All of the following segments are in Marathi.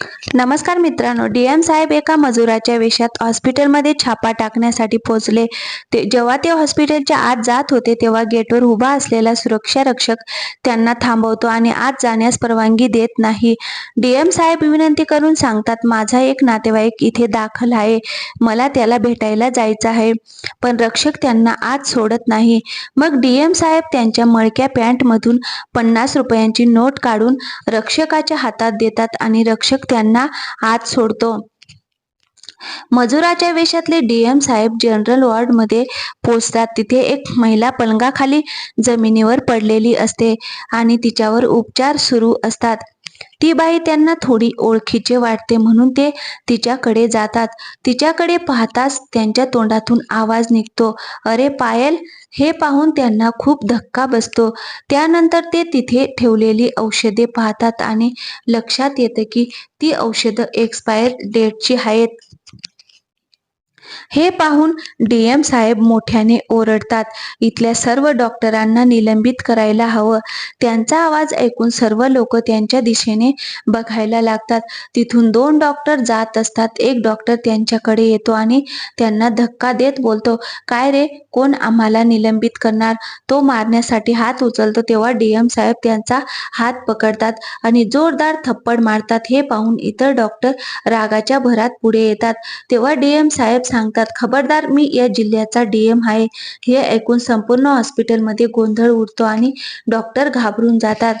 नमस्कार मित्रांनो डी एम साहेब एका मजुराच्या वेशात हॉस्पिटलमध्ये छापा टाकण्यासाठी पोहोचले. ते जेव्हा ते हॉस्पिटलच्या आत जात होते तेव्हा गेटवर उभा असलेला सुरक्षा रक्षक त्यांना थांबवतो आणि आत जाण्यास परवानगी देत नाही. डी एम साहेब विनंती करून सांगतात माझा एक नातेवाईक इथे दाखल आहे. मला त्याला भेटायला जायचं आहे. पण रक्षक त्यांना आत सोडत नाही. मग डी एम साहेब त्यांच्या मळक्या पॅन्टमधून पन्नास रुपयांची नोट काढून रक्षकाच्या हातात देतात आणि रक्षक त्यांना आत सोडतो. मजुराच्या वेशातले डीएम साहेब जनरल वॉर्डमध्ये पोचतात तिथे एक महिला पलंगाखाली जमिनीवर पडलेली असते आणि तिच्यावर उपचार सुरू असतात. ती बाई त्यांना थोडी ओळखीचे वाटते म्हणून ते तिच्याकडे जातात. तिच्याकडे पाहताच त्यांच्या तोंडातून आवाज निघतो. अरे पायल हे पाहून त्यांना खूप धक्का बसतो. त्यानंतर ते तिथे ठेवलेली औषधे पाहतात आणि लक्षात येतं की ती औषधं एक्सपायर डेटची आहेत. हे पाहून डीएम साहेब मोठ्याने ओरडतात. इथल्या सर्व डॉक्टरांना निलंबित करायला हवं. त्यांचा आवाज ऐकून सर्व लोक त्यांच्या दिशेने बघायला लागतात. तिथून दोन डॉक्टर जात असतात. एक डॉक्टर त्यांच्याकडे येतो आणि त्यांना धक्का देत बोलतो काय रे कोण आम्हाला निलंबित करणार? तो मारण्यासाठी हात उचलतो तेव्हा डीएम साहेब त्यांचा हात पकडतात आणि जोरदार थप्पड मारतात. हे पाहून इतर डॉक्टर रागाच्या भरात पुढे येतात. तेव्हा डीएम साहेब सांगतात खबरदार मी या जिल्ह्याचा डीएम आहे. हे ऐकून संपूर्ण हॉस्पिटलमध्ये गोंधळ उडतो आणि डॉक्टर घाबरून जातात.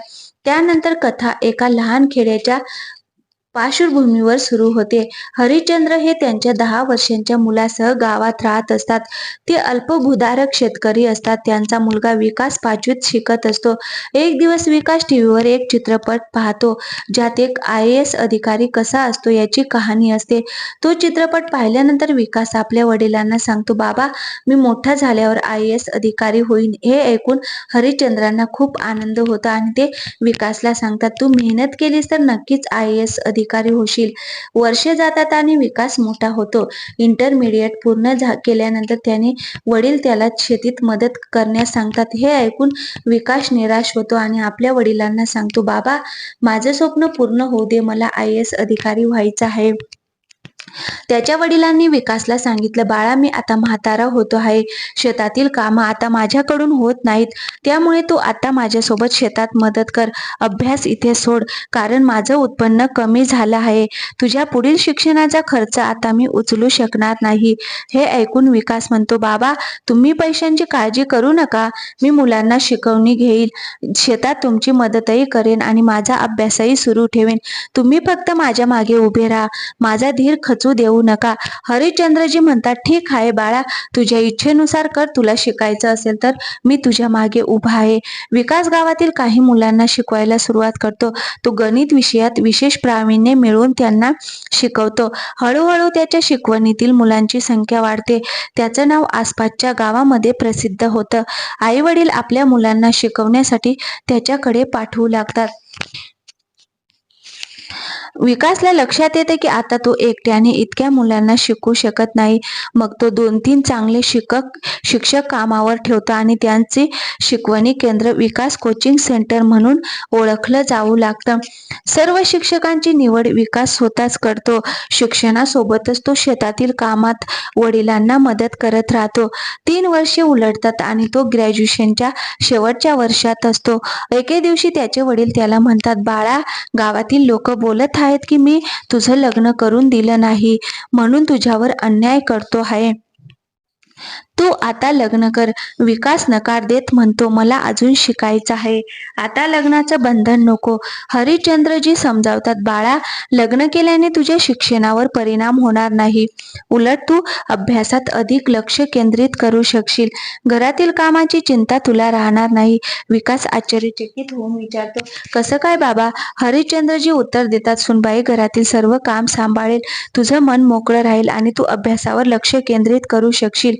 त्यानंतर कथा एका लहान खेड्याच्या पार्श्वभूमीवर सुरू होते. हरिश्चंद्र हे त्यांच्या दहा वर्षांच्या मुलासह गावात राहत असतात. ते अल्पभूधारक शेतकरी असतात. त्यांचा मुलगा विकास पाचवीत शिकत असतो. एक दिवस विकास टीव्हीवर एक चित्रपट पाहतो. ज्यात एक आय एस अधिकारी कसा असतो याची कहाणी असते. तो चित्रपट पाहिल्यानंतर विकास आपल्या वडिलांना सांगतो बाबा मी मोठा झाल्यावर आय एस अधिकारी होईन. हे ऐकून हरिश्चंद्रांना खूप आनंद होता आणि ते विकासला सांगतात तू मेहनत केलीस तर नक्कीच आय एस अधिकारी होशील. वर्षे जातात आणि विकास मोठा होतो. इंटरमिडिएट पूर्ण केल्यानंतर त्याने वडील त्याला शेतीत मदत करण्यास सांगतात. हे ऐकून विकास निराश होतो आणि आपल्या वडिलांना सांगतो बाबा माझं स्वप्न पूर्ण होऊ दे. मला आय एस अधिकारी व्हायचं आहे. त्याच्या वडिलांनी विकासला सांगितलं बाळा मी आता म्हातारा होतो आहे. शेतातील कामं आता माझ्याकडून होत नाहीत. त्यामुळे तू आता माझ्यासोबत शेतात मदत कर. अभ्यास इथे सोड. कारण माझं उत्पन्न कमी झालं आहे. तुझ्या पुढील शिक्षणाचा खर्च आता मी उचलू शकणार नाही. हे ऐकून विकास म्हणतो बाबा तुम्ही पैशांची काळजी करू नका. मी मुलांना शिकवणी घेईल शेतात तुमची मदतही करेन आणि माझा अभ्यासही सुरू ठेवेन. तुम्ही फक्त माझ्या मागे उभे राहा. माझा धीर खच देऊ नका. हरिश्चंद्रजी म्हणतात ठीक आहे बाळा तुझ्या इच्छेनुसार कर तुला शिकायचं असेल तर मी तुझ्या मागे उभा आहे. विकास गावातील काही मुलांना शिकवायला सुरुवात करतो. तो गणित विषयात विशेष प्रावीण्य मिळवून त्यांना शिकवतो. हळूहळू त्याच्या शिकवणीतील मुलांची संख्या वाढते. त्याचं नाव आसपासच्या गावामध्ये प्रसिद्ध होतं. आई वडील आपल्या मुलांना शिकवण्यासाठी त्याच्याकडे पाठवू लागतात. विकासला लक्षात येते की आता तो एकट्याने इतक्या मुलांना शिकू शकत नाही. मग तो दोन तीन चांगले शिक्षक शिक्षक कामावर ठेवतो आणि त्यांचे शिकवणी केंद्र विकास कोचिंग सेंटर म्हणून ओळखलं जाऊ लागतं. सर्व शिक्षकांची निवड विकास स्वतःच करतो. शिक्षणासोबतच तो शेतातील कामात वडिलांना मदत करत राहतो. तीन वर्षे उलटतात आणि तो ग्रॅज्युएशनच्या शेवटच्या वर्षात असतो. एके दिवशी त्याचे वडील त्याला म्हणतात बाळा गावातील लोक बोलत आहेत. की मी तुझं लग्न करून दिलं नाही म्हणून तुझ्यावर अन्याय करतो आहे. तू आता लग्न कर. विकास नकार देत म्हणतो मला अजून शिकायचं आहे. आता लग्नाचं बंधन नको. हरिश्चंद्रजी समजावतात बाळा लग्न केल्याने तुझ्या शिक्षणावर परिणाम होणार नाही. उलट तू अभ्यासात अधिक लक्ष केंद्रित करू शकशील. घरातील कामाची चिंता तुला राहणार नाही. विकास आश्चर्यचकित होऊन विचारतो कसं काय बाबा? हरिश्चंद्रजी उत्तर देतात सुनबाई घरातील सर्व काम सांभाळेल. तुझं मन मोकळं राहील आणि तू अभ्यासावर लक्ष केंद्रित करू शकशील.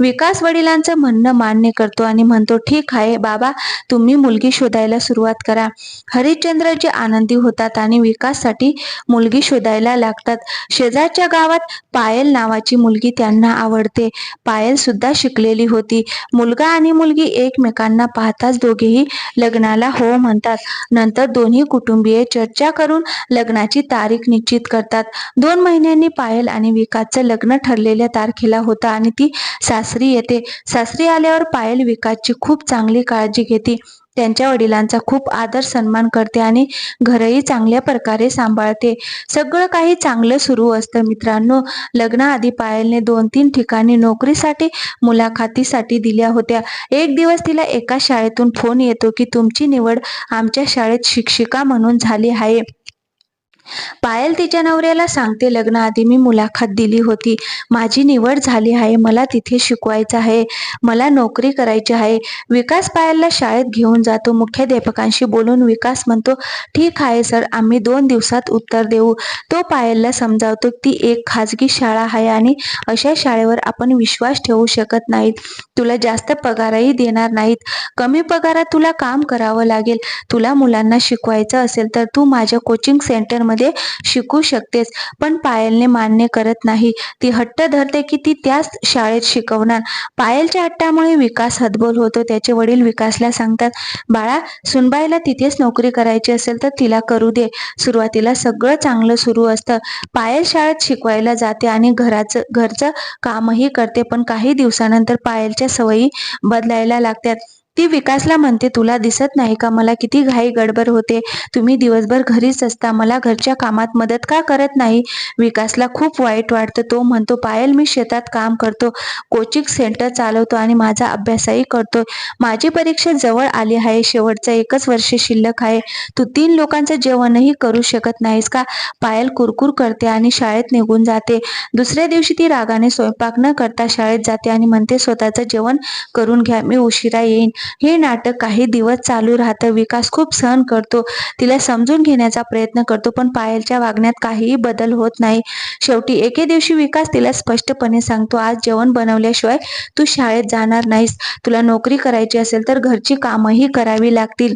विकास वडिलांचं म्हणणं मान्य करतो आणि म्हणतो ठीक आहे बाबा तुम्ही मुलगी शोधायला सुरुवात करा. हरिश्चंद्रजी आनंदी होतात आणि विकाससाठी मुलगी शोधायला लागतात. शेजारच्या गावात पायल नावाची मुलगी त्यांना आवडते. पायल सुद्धा शिकलेली होती. मुलगा आणि मुलगी एकमेकांना पाहताच दोघेही लग्नाला हो म्हणतात. नंतर दोन्ही कुटुंबीय चर्चा करून लग्नाची तारीख निश्चित करतात. दोन महिन्यांनी पायल आणि विकासचं लग्न ठरलेल्या तारखेला होतं आणि ती सास सासरी येते. सासरी आल्यावर पायल विकासची खूप चांगली काळजी घेते. त्यांच्या वडिलांचा खूप आदर सन्मान करते आणि घरही चांगल्या प्रकारे सांभाळते. सगळं काही चांगलं सुरू असतं मित्रांनो. लग्नाआधी पायलने दोन तीन ठिकाणी नोकरीसाठी मुलाखतीसाठी दिल्या होत्या. एक दिवस तिला एका शाळेतून फोन येतो की तुमची निवड आमच्या शाळेत शिक्षिका म्हणून झाली आहे. पायल तिच्या नवऱ्याला सांगते लग्नाआधी मी मुलाखत दिली होती. माझी निवड झाली आहे. मला तिथे शिकवायचं आहे. मला नोकरी करायची आहे. विकास पायलला शाळेत घेऊन जातो. मुख्याध्यापकांशी बोलून विकास म्हणतो ठीक आहे सर आम्ही दोन दिवसात उत्तर देऊ. तो पायलला समजावतो ती एक खाजगी शाळा आहे आणि अशा शाळेवर आपण विश्वास ठेवू शकत नाहीत. तुला जास्त पगारही देणार नाहीत. कमी पगारात तुला काम करावं लागेल. तुला मुलांना शिकवायचं असेल तर तू माझ्या कोचिंग सेंटरमध्ये शिकू शकतेस पण पायलने मान्य करत नाही. ती हट्ट धरते की ती त्याच शाळेत शिकवणार. पायलच्या हट्टामुळे विकास हतबल होतो. त्याचे वडील विकासला सांगतात बाळा सुनबाईला तिथेच नोकरी करायची असेल तर तिला करू दे. सुरुवातीला सगळं चांगलं सुरू असतं. पायल शाळेत शिकवायला जाते आणि घराचं घरचं कामही करते. पण काही दिवसानंतर पायलच्या सवयी बदलायला लागतात. ती विकासला म्हणते तुला दिसत नाही का? मला किती घाई गडबड होते. तुम्ही दिवसभर घरीच असता. मला घरच्या कामात मदत का करत नाही? विकासला खूप वाईट वाटतं. तो म्हणतो पायल मी शेतात काम करतो. कोचिंग सेंटर चालवतो आणि माझा अभ्यासही करतो. माझी परीक्षा जवळ आली आहे. शेवटचं एकच वर्ष शिल्लक आहे. तू तीन लोकांचं जेवणही करू शकत नाहीस का पायल कुरकुर करते आणि शाळेत निघून जाते. दुसऱ्या दिवशी ती रागाने स्वयंपाक न करता शाळेत जाते आणि म्हणते स्वतःचं जेवण करून घ्या. मी उशिरा येईन. हे नाटक काही दिवस चालू राहतं. विकास खूप सहन करतो. तिला समजून घेण्याचा प्रयत्न करतो पण पायलच्या वागण्यात काहीही बदल होत नाही. शेवटी एके दिवशी विकास तिला स्पष्टपणे सांगतो आज जेवण बनवल्याशिवाय तू शाळेत जाणार नाहीस. तुला नोकरी करायची असेल तर घरची कामही करावी लागतील.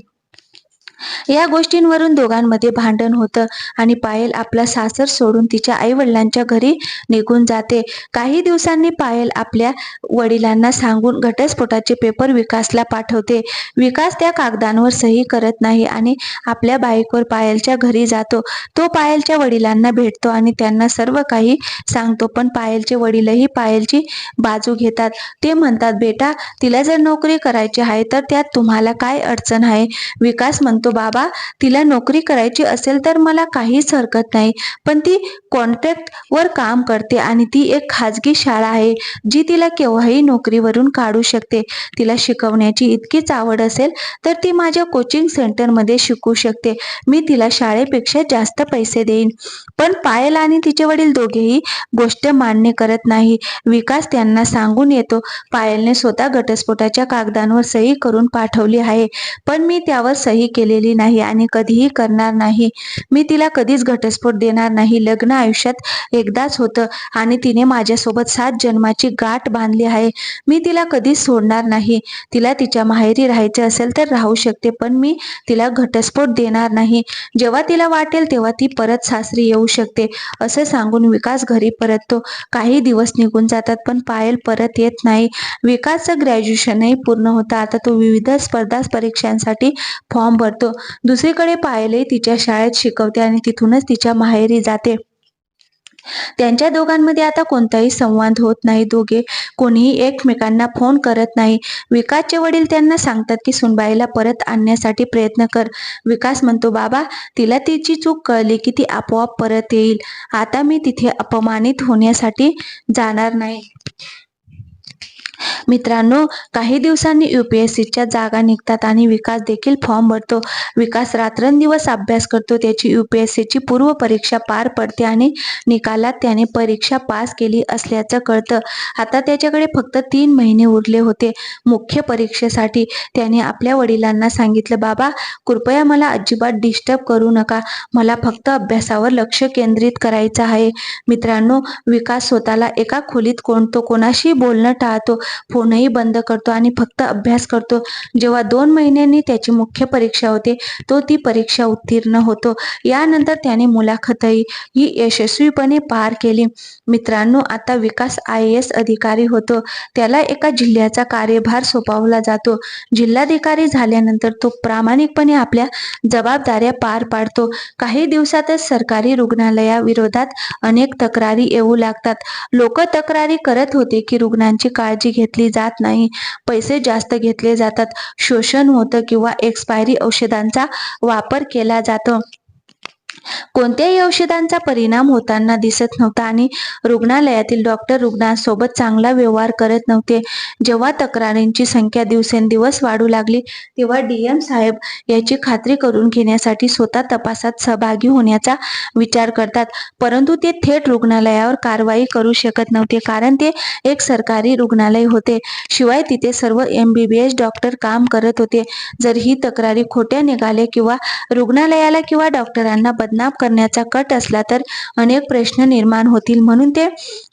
या गोष्टींवरून दोघांमध्ये भांडण होतं आणि पायल आपला सासर सोडून तिच्या आई वडिलांच्या घरी निघून जाते. काही दिवसांनी पायल आपल्या वडिलांना सांगून घटस्फोटाचे पेपर विकासला पाठवते. विकास त्या कागदांवर सही करत नाही आणि आपल्या बाईकवर पायलच्या घरी जातो. तो पायलच्या वडिलांना भेटतो आणि त्यांना सर्व काही सांगतो पण पायलचे वडीलही पायलची बाजू घेतात. ते म्हणतात बेटा तिला जर नोकरी करायची आहे तर त्यात तुम्हाला काय अडचण आहे? विकास म्हणतो बाबा तिला नोकरी करायची असेल तर मला काहीच हरकत नाही. पण ती कॉन्ट्रॅक्ट वर काम करते आणि ती एक खाजगी शाळा आहे जी तिला केव्हाही नोकरीवरून काढू शकते. तिला शिकवण्याची इतकीच आवड असेल तर ती माझ्या कोचिंग सेंटरमध्ये शिकू शकते. मी तिला शाळेपेक्षा जास्त पैसे देईन. पण पायल आणि तिचे वडील दोघेही गोष्ट मान्य करत नाही. विकास त्यांना सांगून येतो पायलने स्वतः घटस्फोटाच्या कागदांवर सही करून पाठवली आहे. पण मी त्यावर सही केलेली नाही आणि कधीही करणार नाही. मी तिला कधीच घटस्फोट देणार नाही. लग्न आयुष्यात एकदाच होतं आणि तिने माझ्यासोबत सात जन्माची गाठ बांधली आहे. मी तिला कधीच सोडणार नाही. तिला तिच्या माहेरी राहायचे असेल तर राहू शकते पण मी तिला घटस्फोट देणार नाही. जेव्हा तिला वाटेल तेव्हा ती परत सासरी येऊ शकते असं सांगून विकास घरी परततो. काही दिवस निघून जातात पण पायल परत येत नाही. विकासचं ग्रॅज्युएशनही पूर्ण होतं. आता तो विविध स्पर्धा परीक्षांसाठी फॉर्म भरतो. दुसरीकडे पायलही तिच्या शाळेत शिकवते आणि तिथूनच तिच्या माहेरी जाते. त्यांच्या दोघांमध्ये आता कोणताही संवाद होत नाही. दोघे कोणीही एकमेकांना फोन करत नाही. विकासचे वडील त्यांना सांगतात की सुनबाईला परत आणण्यासाठी प्रयत्न कर. विकास म्हणतो बाबा तिला तिची चूक कळली की ती आपोआप परत येईल. आता मी तिथे अपमानित होण्यासाठी जाणार नाही. मित्रांनो काही दिवसांनी यू पी एस सीच्या जागा निघतात आणि विकास देखील फॉर्म भरतो. विकास रात्रंदिवस अभ्यास करतो त्याची यू पी एस सीची पूर्व परीक्षा पार पडते आणि निकालात त्याने परीक्षा पास केली असल्याचं कळतं. आता त्याच्याकडे फक्त तीन महिने उरले होते. मुख्य परीक्षेसाठी त्याने आपल्या वडिलांना सांगितलं बाबा कृपया मला अजिबात डिस्टर्ब करू नका. मला फक्त अभ्यासावर लक्ष केंद्रित करायचं आहे. मित्रांनो विकास स्वतःला एका खोलीत कोणतो कोणाशी बोलणं टाळतो. फोनही बंद करतो आणि फक्त अभ्यास करतो. जेव्हा दोन महिन्यांनी त्याची मुख्य परीक्षा होते तो ती परीक्षा उत्तीर्ण होतो. यानंतर त्याने मुलाखतही ही यशस्वीपणे पार केली. मित्रांनो आता विकास आय एस अधिकारी होतो. त्याला एका जिल्ह्याचा कार्यभार सोपावला जातो. जिल्हाधिकारी झाल्यानंतर तो प्रामाणिकपणे आपल्या जबाबदाऱ्या पार पाडतो. काही दिवसातच सरकारी रुग्णालयाविरोधात अनेक तक्रारी येऊ लागतात. लोक तक्रारी करत होते की रुग्णांची काळजी घेतली जात नाही. पैसे जास्त घेतले जातात. शोषण होतं किंवा एक्सपायरी औषधांचा वापर केला जातो. कोणत्याही औषधांचा परिणाम होताना दिसत नव्हता आणि रुग्णालयातील डॉक्टर रुग्णांसोबत चांगला व्यवहार करत नव्हते. जेव्हा तक्रारींची संख्या दिवसेंदिवस वाढू लागली तेव्हा डीएम साहेब याची खात्री करून घेण्यासाठी स्वतः तपासात सहभागी होण्याचा विचार करतात. परंतु ते थेट रुग्णालयावर कारवाई करू शकत नव्हते कारण ते एक सरकारी रुग्णालय होते. शिवाय तिथे सर्व एम बी बी डॉक्टर काम करत होते. जर ही तक्रारी खोट्या निघाल्या किंवा रुग्णालयाला किंवा डॉक्टरांना बदनाम करण्याचा कट असला तर अनेक प्रश्न निर्माण होतील. म्हणून ते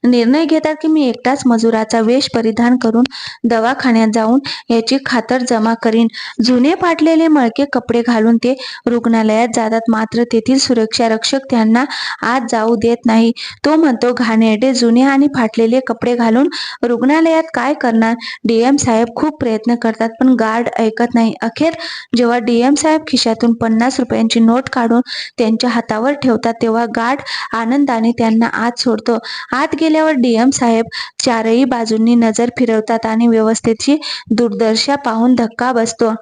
निर्णय घेतात की मी एकटाच मजुराचा वेश परिधान करून दवाखान्यात जाऊन याची खातर जमा करीन. जुने फाटलेले मळके कपडे घालून ते रुग्णालयात जातात. मात्र तेथील सुरक्षा रक्षक त्यांना आत जाऊ देत नाही. तो म्हणतो घाणेरडे जुने आणि फाटलेले कपडे घालून रुग्णालयात काय करणार? डीएम साहेब खूप प्रयत्न करतात पण गार्ड ऐकत नाही. अखेर जेव्हा डीएम साहेब खिशातून पन्नास रुपयांची नोट काढून त्यांच्या हातावर ठेवतात तेव्हा गाठ आनंदाने त्यांना आत सोडतो. आत गेल्यावर डीएम साहेब चारही बाजूंनी नजर फिरवतात आणि व्यवस्थेची दुर्दशा पाहून धक्का बसतो.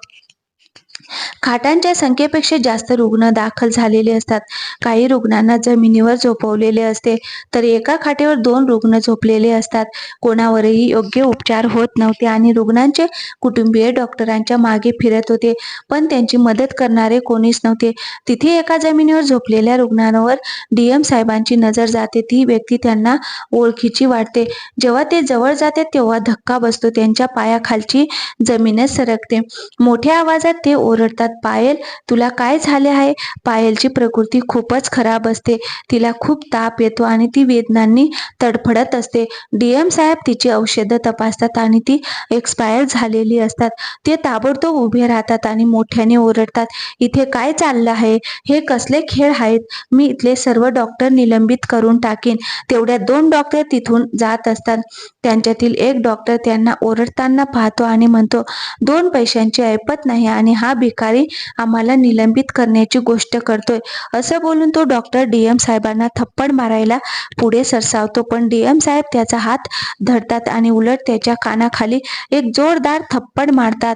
खाटांच्या संख्येपेक्षा जास्त रुग्ण दाखल झालेले असतात. काही रुग्णांना जमिनीवर झोपवलेले असते तर एका खाटेवर दोन रुग्ण झोपलेले असतात. कोणावरही योग्य उपचार होत नव्हते आणि रुग्णांचे कुटुंबीय डॉक्टरांच्या मागे फिरत होते पण त्यांची मदत करणारे कोणीच नव्हते. तिथे एका जमिनीवर झोपलेल्या रुग्णांवर डीएम साहेबांची नजर जाते. ती व्यक्ती त्यांना ओळखीची वाटते. जेव्हा ते जवळ जाते तेव्हा धक्का बसतो. त्यांच्या पायाखालची जमीनच सरकते. मोठ्या आवाजात ते ओरडतात पायल तुला काय झाले आहे? पायलची प्रकृती खूपच खराब असते. तिला खूप ताप येतो आणि ती वेदनांनी तडफडत असते. डीएम साहेब तिची औषधं तपासतात आणि ती एक्सपायर झालेली असतात. ते ताबडतोब उभे राहतात आणि मोठ्याने ओरडतात इथे काय चाललं आहे? हे कसले खेळ आहेत? मी इथले सर्व डॉक्टर निलंबित करून टाकेन. तेवढ्या दोन डॉक्टर तिथून जात असतात. त्यांच्यातील एक डॉक्टर त्यांना ओरडताना पाहतो आणि म्हणतो दोन पैशांची ऐपत नाही आणि हा भिकारी आम्हाला निलंबित करण्याची गोष्ट करतोय. असं बोलून तो डॉक्टर डी एम साहेबांना थप्पड मारायला पुढे सरसावतो. पण डी एम साहेब त्याचा हात धरतात आणि उलट त्याच्या कानाखाली एक जोरदार थप्पड मारतात.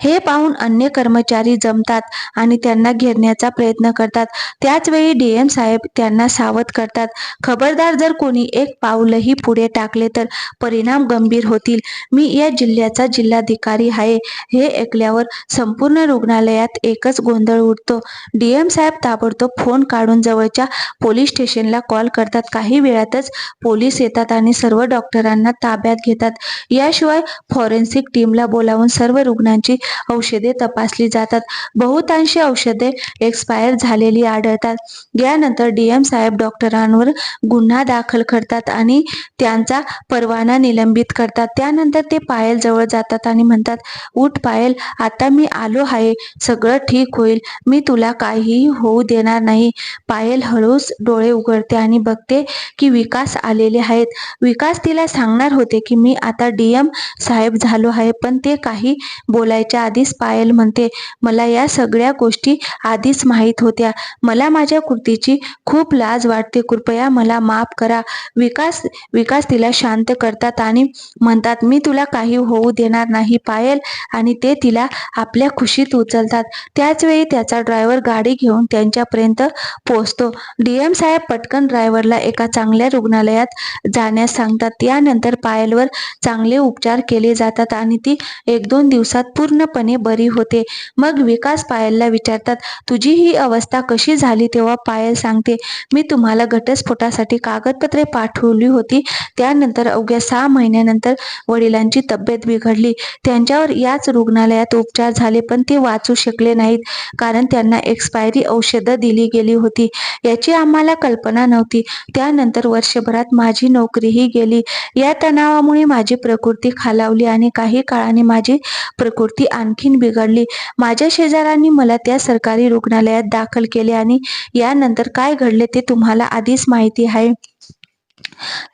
हे पाहून अन्य कर्मचारी जमतात आणि त्यांना घेरण्याचा प्रयत्न करतात. त्याचवेळी डी डीएम साहेब त्यांना सावध करतात. खबरदार जर कोणी एक पाऊलही पुढे टाकले तर परिणाम गंभीर होतील. मी या जिल्ह्याचा जिल्हाधिकारी आहे. हे ऐकल्यावर संपूर्ण रुग्णालयात एकच गोंधळ उडतो. डीएम साहेब ताबडतोब फोन काढून जवळच्या पोलीस स्टेशनला कॉल करतात. काही वेळातच पोलीस येतात आणि सर्व डॉक्टरांना ताब्यात घेतात. याशिवाय फॉरेन्सिक टीमला बोलावून सर्व रुग्णांची औषधे तपासली जातात. बहुतांशी औषधे एक्सपायर झालेली आढळतात. यानंतर डीएम साहेब डॉक्टरांवर गुन्हा दाखल करतात आणि त्यांचा परवाना निलंबित करतात. त्यानंतर ते पायल जवळ जातात आणि म्हणतात उठ पायल आता मी आलो आहे. सगळं ठीक होईल. मी तुला काहीही होऊ देणार नाही पायल हळूच डोळे उघडते आणि बघते की विकास आलेले आहेत. विकास तिला सांगणार होते की मी आता डीएम साहेब झालो आहे पण ते काही बोलायच्या आधीच पायल म्हणते मला या सगळ्या गोष्टी आधीच माहीत होत्या. मला माझ्या कृतीची खूप लाज वाटते. कृपया मला माफ करा. विकास विकास तिला शांत करतात आणि म्हणतात मी तुला काही होऊ देणार नाही पायल. आणि ते तिला आपल्या खुशीत उचलतात. त्याच वेळी त्याचा ड्रायव्हर गाडी घेऊन त्यांच्यापर्यंत पोहोचतो. डीएम साहेब पटकन ड्रायव्हरला एका चांगल्या रुग्णालयात जाण्यास सांगतात. त्यानंतर पायलवर चांगले उपचार केले जातात आणि ती एक दोन दिवसात पूर्णपणे बरी होते. मग विकास पायलला विचारतात तुझी ही अवस्था कशी झाली तेव्हा पायल सांगते मी तुम्हाला घटस्फोटासाठी कागदपत्रे पाठवली होती. त्यानंतर अवघ्या सहा महिन्यानंतर वडिलांची तब्येत बिघडली. त्यांच्यावर याच रुग्णालयात उपचार झाले पण ते वाचू शकले नाहीत कारण त्यांना एक्सपायरी औषधं दिली गेली होती. याची आम्हाला कल्पना नव्हती. त्यानंतर वर्षभरात माझी नोकरीही गेली. या तणावामुळे माझी प्रकृती खालावली आणि काही काळाने माझी प्रकृती आणखीन बिघडली. माझ्या शेजाऱ्यांनी मला त्या सरकारी रुग्णालयात दाखल केले आणि यानंतर काय घडले ते तुम्हाला आधीच माहिती आहे.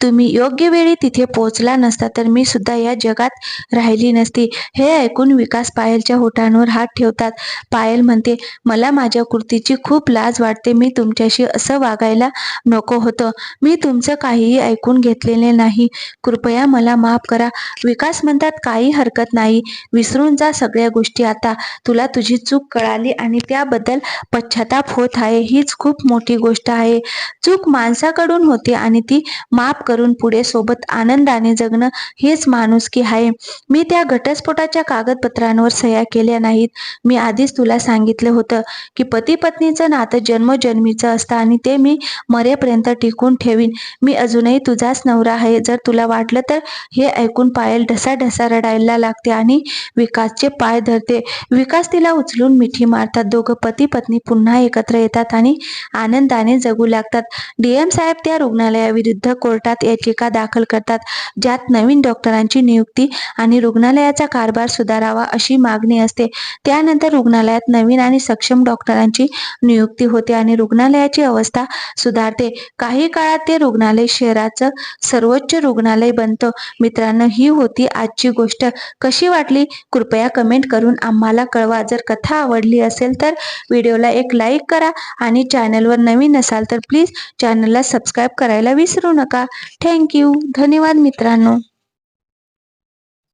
तुम्ही योग्य वेळी तिथे पोहोचला नसता तर मी सुद्धा या जगात राहिली नसती. हे ऐकून विकास पायलच्या होठांवर हात ठेवतात. पायल म्हणते मला माझ्या कृतीची खूप लाज वाटते. मी तुमच्याशी असं वागायला नको होतं. मी तुमचं काहीही ऐकून घेतलेले नाही. कृपया मला माफ करा. विकास म्हणतात काही हरकत नाही. विसरून जा सगळ्या गोष्टी आता. तुला तुझी चूक कळाली आणि त्याबद्दल पश्चाताप होत आहे. हीच खूप मोठी गोष्ट आहे. चूक माणसाकडून होते आणि ती माफ करून पुढे सोबत आनंदाने जगणं हेच माणुसकी आहे मी त्या घटस्फोटाच्या कागदपत्रांवर सह्या केल्या नाहीत. मी आधीच तुला सांगितलं होतं की पती पत्नीचं नातं जन्मजन्मीचं असतं आणि ते मी मरेपर्यंत टिकून ठेवीन. मी अजूनही तुझाच नवरा आहे. जर तुला वाटलं तर हे ऐकून पायल ढसा ढसा रडायला लागते आणि विकासचे पाय धरते. विकास तिला उचलून मिठी मारतात. दोघं पती पत्नी पुन्हा एकत्र येतात आणि आनंदाने जगू लागतात. डीएम साहेब त्या रुग्णालयाविरुद्ध कोर्टात याचिका दाखल करतात. ज्यात नवीन डॉक्टरांची नियुक्ती आणि रुग्णालयाचा कारभार सुधारावा अशी मागणी असते. त्यानंतर रुग्णालयात नवीन आणि सक्षम डॉक्टरांची नियुक्ती होते आणि रुग्णालयाची अवस्था सुधारते. काही काळात ते रुग्णालय शहराचं सर्वोच्च रुग्णालय बनतं. मित्रांनो ही होती आजची गोष्ट. कशी वाटली? कृपया कमेंट करून आम्हाला कळवा. जर कथा आवडली असेल तर व्हिडिओला एक लाईक करा आणि चॅनलवर नवीन असाल तर प्लीज चॅनलला सबस्क्राईब करायला विसरू नका. नका थँक्यू धन्यवाद मित्रांनो.